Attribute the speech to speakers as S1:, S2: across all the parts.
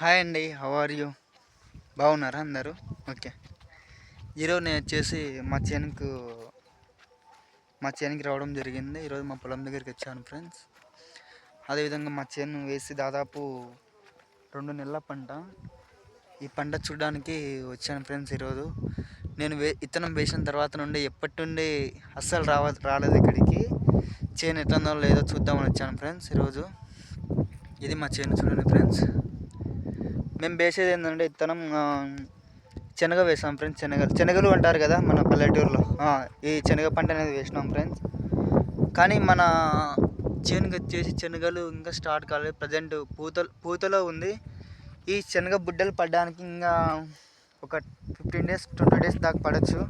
S1: Hi అండి how are you బాగున్నారా అందరూ? ఓకే. ఈరోజు నేను వచ్చేసి మా చేనుకు మా చేనుకి రావడం జరిగింది. ఈరోజు మా పొలం దగ్గరికి వచ్చాను ఫ్రెండ్స్ అదేవిధంగా మా చేను వేసి దాదాపు రెండు నెలల పంట. ఈ పంట చూడడానికి వచ్చాను ఫ్రెండ్స్ ఈరోజు. నేను వే ఇతనం వేసిన తర్వాత నుండి ఎప్పటి నుండి అస్సలు రావ రాలేదు ఇక్కడికి. చేను ఎట్లందో లేదో చూద్దామని వచ్చాను ఫ్రెండ్స్ ఈరోజు. ఇది మా చేను చూడండి ఫ్రెండ్స్ మేము వేసేది ఏంటంటే ఇత్తనం శనగ వేసాం ఫ్రెండ్స్ శనగలు. శనగలు అంటారు కదా మన పల్లెటూరులో. ఈ శనగ పంట అనేది వేసినాం ఫ్రెండ్స్. కానీ మన చేనుగ వచ్చేసి శనగలు ఇంకా స్టార్ట్ కాలేదు. ప్రజెంట్ పూత పూతలో ఉంది. ఈ శనగ బుడ్డలు పడడానికి ఇంకా ఒక ఫిఫ్టీన్ డేస్ ట్వంటీ డేస్ దాకా పడవచ్చు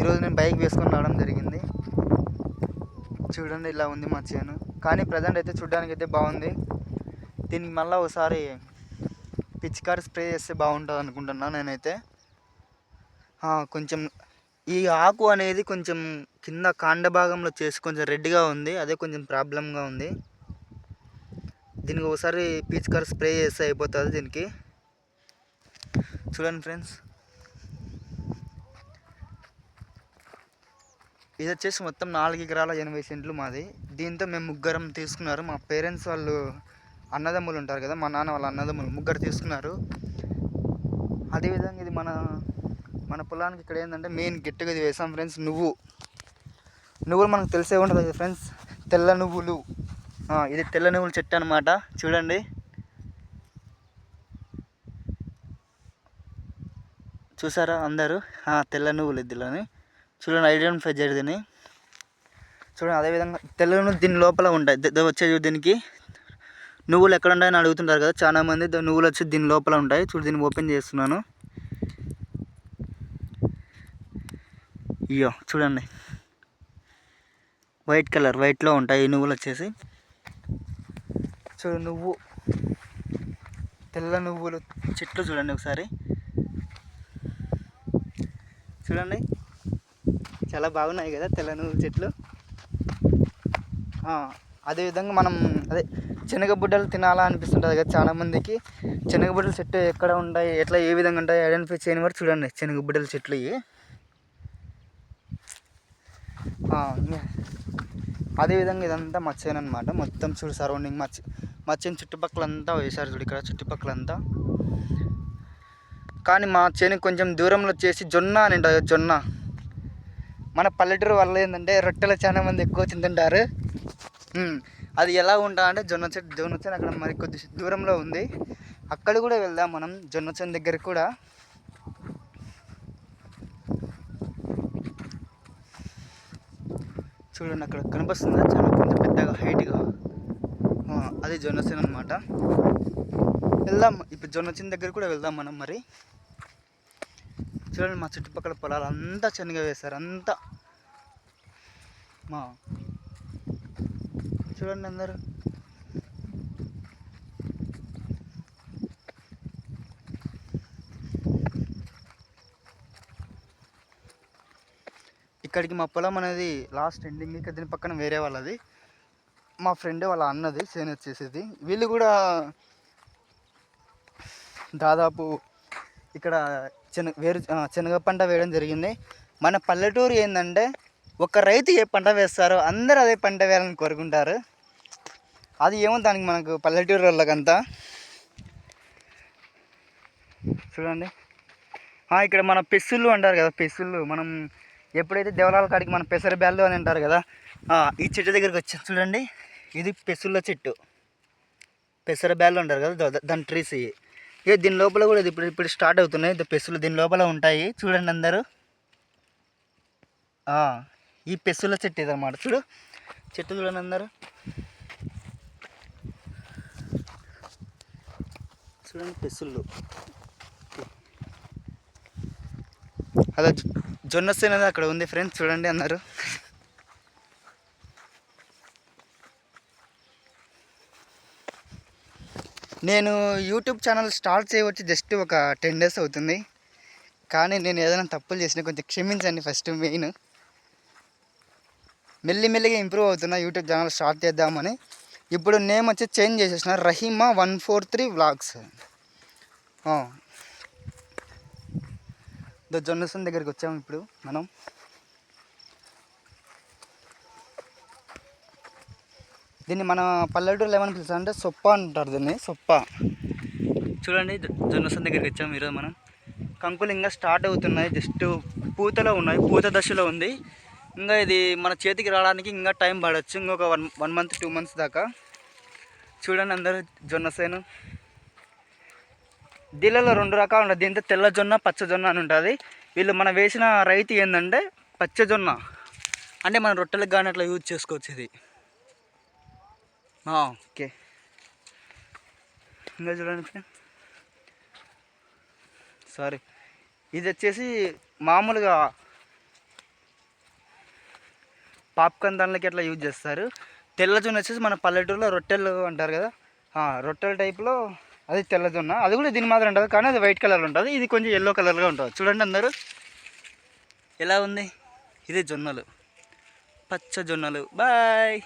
S1: ఈరోజు నేను బైక్ వేసుకొని రావడం జరిగింది. చూడండి ఇలా ఉంది మా చేను. కానీ ప్రజెంట్ అయితే చూడడానికి అయితే బాగుంది. దీనికి మళ్ళీ ఒకసారి పిచికారి స్ప్రే చేస్తే బాగుంటుంది అనుకుంటున్నా నేనైతే. కొంచెం ఈ ఆకు అనేది కొంచెం కింద కాండ భాగంలో చేసి కొంచెం రెడ్గా ఉంది అదే కొంచెం ప్రాబ్లంగా ఉంది. దీనికి ఒకసారి పిచ్కార్ స్ప్రే చేస్తే అయిపోతుంది దీనికి. చూడండి ఫ్రెండ్స్. ఇది వచ్చేసి మొత్తం నాలుగు ఎకరాల ఎనభై సెంట్లు మాది. దీంతో మేము ముగ్గురం తీసుకున్నారు. మా పేరెంట్స్ వాళ్ళు అన్నదమ్ములు ఉంటారు కదా మా నాన్న వాళ్ళ అన్నదమ్ములు ముగ్గురు తీసుకున్నారు. అదేవిధంగా ఇది మన మన పొలానికి ఇక్కడ ఏంటంటే మెయిన్ గట్టిగా ఇది వేసాం ఫ్రెండ్స్ నువ్వు. నువ్వులు మనకు తెలిసే ఉంటుంది కదా ఫ్రెండ్స్ తెల్ల నువ్వులు. ఇది తెల్ల నువ్వుల చెట్టు అనమాట చూడండి. చూసారా అందరూ? తెల్ల నువ్వులు ఇద్దులని. చూడండి ఐడెంటిఫై చేయరు దీన్ని చూడండి అదేవిధంగా తెల్ల నువ్వులు దీని లోపల ఉంటాయి. వచ్చే దీనికి. నువ్వులు ఎక్కడ ఉంటాయని అడుగుతుంటారు కదా చాలా మంది నువ్వులు వచ్చి దీని లోపల ఉంటాయి. చూడు దీన్ని ఓపెన్ చేస్తున్నాను. ఇయ్యో చూడండి. వైట్ కలర్ వైట్లో ఉంటాయి ఈ నువ్వులు వచ్చేసి. చూడు నువ్వు తెల్ల నువ్వులు చెట్లు చూడండి ఒకసారి. చూడండి. చాలా బాగున్నాయి కదా తెల్ల నువ్వుల చెట్లు. అదేవిధంగా మనం అదే శనగబుడ్డలు తినాలా అనిపిస్తుంటుంది కదా చాలామందికి శనగబుడ్డల చెట్టు ఎక్కడ ఉంటాయి ఎట్లా ఏ విధంగా ఉంటాయి ఐడెంటిఫై చేయని వారు చూడండి శనగబుడ్డల చెట్లు ఇవి. అదేవిధంగా ఇదంతా మా చేను అనమాట మొత్తం చూడు సరౌండింగ్ మచ్చ మచ్చని మా చేను చుట్టుపక్కల అంతా వేశారు చూడు ఇక్కడ చుట్టుపక్కల అంతా కానీ మా చేను కొంచెం దూరంలో వచ్చేసి జొన్న అని ఉంటుంది జొన్న. మన పల్లెటూరు వల్ల ఏంటంటే రొట్టెలు చాలా మంది ఎక్కువ తింటుంటారు. అది ఎలా ఉంటా అంటే జొన్న చెట్టు జొన్న చెట్టు అక్కడ మరి కొద్ది దూరంలో ఉంది. అక్కడ కూడా వెళ్దాం మనం జొన్న చెట్టు దగ్గర కూడా. చూడండి అక్కడ కనిపిస్తుంది చాలా కొంచెం పెద్దగా హైట్గా. అది జొన్న చేను అనమాట వెళ్దాం ఇప్పుడు జొన్న చేను దగ్గర కూడా వెళ్దాం మనం మరి. చూడండి మా చుట్టుపక్కల పొలాలు అంతా శనగ వేశారు అంతా. మా చూడండి అందరు. ఇక్కడికి మా పొలం అనేది లాస్ట్ ఎండింగ్ ఇక్కడ దీని పక్కన వేరే వాళ్ళది. మా ఫ్రెండ్ వాళ్ళ అన్నది సేన్ వచ్చేసేది. వీళ్ళు కూడా దాదాపు ఇక్కడ శనగ వేరు శనగ పంట వేయడం జరిగింది. మన పల్లెటూరు ఏంటంటే ఒక రైతు ఏ పంట వేస్తారో అందరూ అదే పంట వేయాలని కోరుకుంటారు. అది ఏమో దానికి మనకు పల్లెటూరు వాళ్ళకంతా. చూడండి. ఇక్కడ మన పెసుళ్ళు అంటారు కదా పెసుళ్ళు. మనం ఎప్పుడైతే దేవరాల కాడికి మన పెసర బ్యాళ్ళు అని అంటారు కదా ఈ చెట్టు దగ్గరికి వచ్చి. చూడండి. ఇది పెసుళ్ళ చెట్టు. పెసర బ్యాళ్ళు అంటారు కదా దాని ట్రీస్ ఇవి. ఇక దీని లోపల కూడా ఇది ఇప్పుడు ఇప్పుడు స్టార్ట్ అవుతున్నాయి. ఇది పెసులు దీని లోపల ఉంటాయి. చూడండి అందరూ. ఈ పెసుల చెట్టు ఇది అన్నమాట చూడు. చెట్టు చూడండి అందరూ. చూడండి పెసుళ్ళు. అదే జొన్న సేన అనేది అక్కడ ఉంది ఫ్రెండ్స్ చూడండి అన్నారు. నేను యూట్యూబ్ ఛానల్ స్టార్ట్ చేయవచ్చు జస్ట్ ఒక టెన్ డేస్ అవుతుంది. కానీ నేను ఏదైనా తప్పులు చేసినా కొంచెం క్షమించండి ఫస్ట్ మెయిన్ మెల్లిమెల్లిగా ఇంప్రూవ్ అవుతున్నా యూట్యూబ్ ఛానల్ స్టార్ట్ చేద్దామని. ఇప్పుడు నేమ్ వచ్చి చేంజ్ చేసేసిన. Rahima one four three vlogs. జొన్నసన్ దగ్గరికి వచ్చాము ఇప్పుడు మనం. దీన్ని మన పల్లెటూరులో ఏమని పిలుస్తాం అంటే సొప్ప అంటారు దీన్ని సొప్ప. చూడండి జొన్నసన్ దగ్గరికి వచ్చాము ఈరోజు మనం. కంకులు ఇంకా స్టార్ట్ అవుతున్నాయి జస్ట్ పూతలో ఉన్నాయి పూత దశలో ఉంది. ఇంకా ఇది మన చేతికి రావడానికి ఇంకా టైం పడవచ్చు ఇంకొక one one month two months దాకా. చూడండి అందరూ జొన్న సేను. దీళ్ళలో రెండు రకాలు ఉంటుంది దీంతో తెల్ల జొన్న పచ్చ జొన్న అని ఉంటుంది. వీళ్ళు మనం వేసిన రైతు ఏంటంటే పచ్చ జొన్న. అంటే మన రొట్టెలకు కానీ అట్లా యూజ్ చేసుకోవచ్చు ఇది. ఓకే. ఇంకా చూడండి సారీ. ఇది వచ్చేసి మామూలుగా పాప్కార్న్ దానిలోకి ఎట్లా యూజ్ చేస్తారు? తెల్ల జొన్న వచ్చేసి మన పల్లెటూరులో రొట్టెలు అంటారు కదా? రొట్టెల టైప్లో అది తెల్ల జొన్న. అది కూడా దీని మాత్రం ఉంటుంది కానీ అది వైట్ కలర్ ఉంటుంది. ఇది కొంచెం ఎల్లో కలర్గా ఉంటుంది. చూడండి అందరూ. ఎలా ఉంది? ఇది జొన్నలు. పచ్చ జొన్నలు. బాయ్!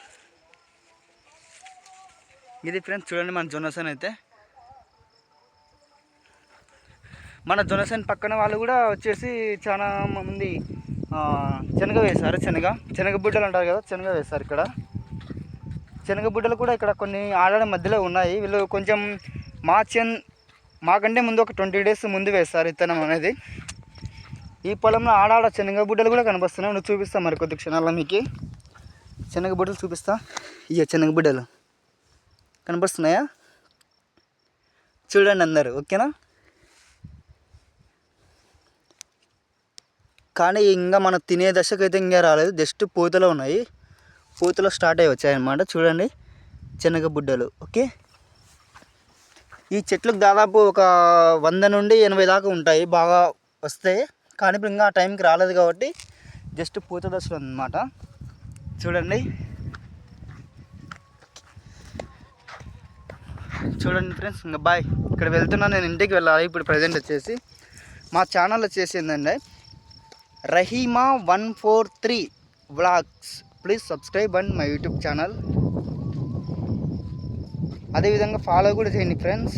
S1: ఇది ఫ్రెండ్స్ చూడండి మన జొన్నసన్ అయితే. మన జొన్నసన్ పక్కన వాళ్ళు కూడా వచ్చేసి చాలా మంది శనగ వేశారు శనగ. శనగ బుడ్డలు అంటారు కదా శనగ వేశారు ఇక్కడ. శనగ బుడ్డలు కూడా ఇక్కడ కొన్ని ఆడడం మధ్యలో ఉన్నాయి. వీళ్ళు కొంచెం మా చెన్ మాకంటే ముందు ఒక ట్వంటీ డేస్ ముందు వేస్తారు విత్తనం అనేది. ఈ పొలంలో ఆడాడ శనగ బుడ్డలు కూడా కనిపిస్తున్నాయి నువ్వు చూపిస్తా మరి కొద్ది క్షణాల్లో మీకు. శనగ బుడ్డలు చూపిస్తా. ఇయ్య శనగ బుడ్డలు. కనిపిస్తున్నాయా చూడండి అందరు ఓకేనా? కానీ ఇంకా మనం తినే దశకు అయితే ఇంకా రాలేదు. జస్ట్ పూతలో ఉన్నాయి. పూతలో స్టార్ట్ అయ్యి వచ్చాయన్నమాట చూడండి. శనగ బుడ్డలు. ఓకే? ఈ చెట్లకు దాదాపు ఒక వంద నుండి ఎనభై దాకా ఉంటాయి. బాగా వస్తాయి. కానీ ఇప్పుడు ఇంకా ఆ టైంకి రాలేదు కాబట్టి జస్ట్ పూత దశలో అన్నమాట. చూడండి. చూడండి ఫ్రెండ్స్. ఇంకా బాయ్. ఇక్కడ వెళ్తున్నా. నేను ఇంటికి వెళ్ళాలి. ఇప్పుడు ప్రజెంట్ వచ్చేసి. మా ఛానల్ వచ్చేసి ఏంటంటే Rahima one four three vlogs. Please subscribe and my YouTube channel. అదేవిధంగా ఫాలో కూడా చేయండి ఫ్రెండ్స్.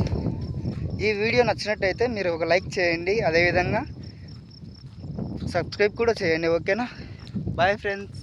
S1: ఈ వీడియో నచ్చినట్టయితే మీరు ఒక లైక్ చేయండి. అదేవిధంగా సబ్స్క్రైబ్ కూడా చేయండి. ఓకేనా? Bye friends.